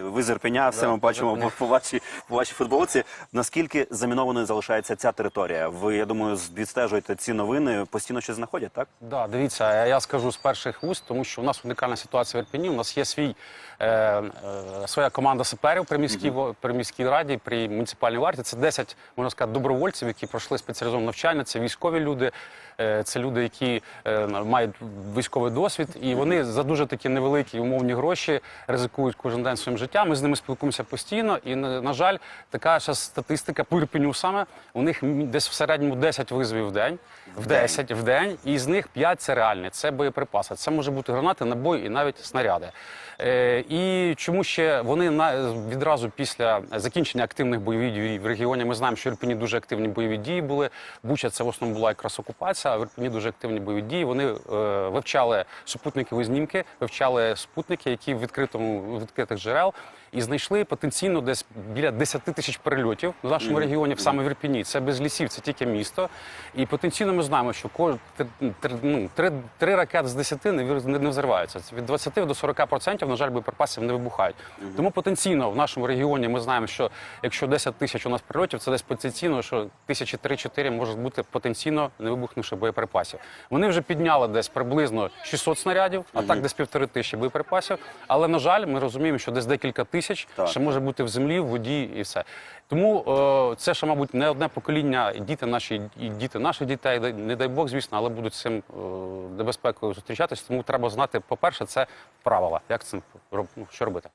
Ви з Ірпеня, все ми бачимо по, вашій по вашій футболці. Наскільки замінованою залишається ця територія? Ви я думаю, відстежуєте ці новини, постійно щось знаходять, так? Да, дивіться, я- скажу з перших вуст, тому що у нас унікальна ситуація в Ірпені. У нас є свій е, е, своя команда саперів при міській во- при міській раді, при муніципальній варті. Це 10, можна сказати, добровольців, які пройшли спеціалізоване навчання. Це військові люди, е, це люди, які е, мають військовий досвід, і вони за дуже такі невеликі умовні гроші ризикують кожен день своїм життям. Ми з ними спілкуємося постійно. І на, жаль, така ще статистика по Ірпеню саме. У них десь в середньому 10 визовів в день. В 10 в день, і з них 5 це реальні, це боєприпаси. Це може бути гранати, набої і навіть снаряди. Е, і чому ще вони на відразу після закінчення активних бойових дій в регіоні? Ми знаємо, що в Ірпені дуже активні бойові дії були. Буча це в основному була якраз окупація. А в Ірпені дуже активні бойові дії. Вони е, вивчали супутникові знімки, вивчали спутники, які в відкритому відкритих джерел. І знайшли потенційно десь біля 10 тисяч перельотів в нашому регіоні, саме в Ірпіні. Це без лісів, це тільки місто. І потенційно ми знаємо, що ко- три, три, ну, три, три ракети з 10 не, не, взриваються. Від 20 до 40%, на жаль, боєприпасів не вибухають. Тому потенційно в нашому регіоні ми знаємо, що якщо 10 тисяч у нас прильотів, це десь потенційно, що тисячі 3-4 можуть бути потенційно не вибухнувши боєприпасів. Вони вже підняли десь приблизно 600 снарядів, а так десь півтори тисячі боєприпасів. Але на жаль, ми розуміємо, що десь декілька тисяч Так. ще може бути в землі, в воді і все. Тому е, це ще, мабуть, не одне покоління, і діти наші і діти наших дітей, не дай Бог, звісно, але будуть з цим е, небезпекою зустрічатися. Тому треба знати, по-перше, це правила, як цим ну, що робити.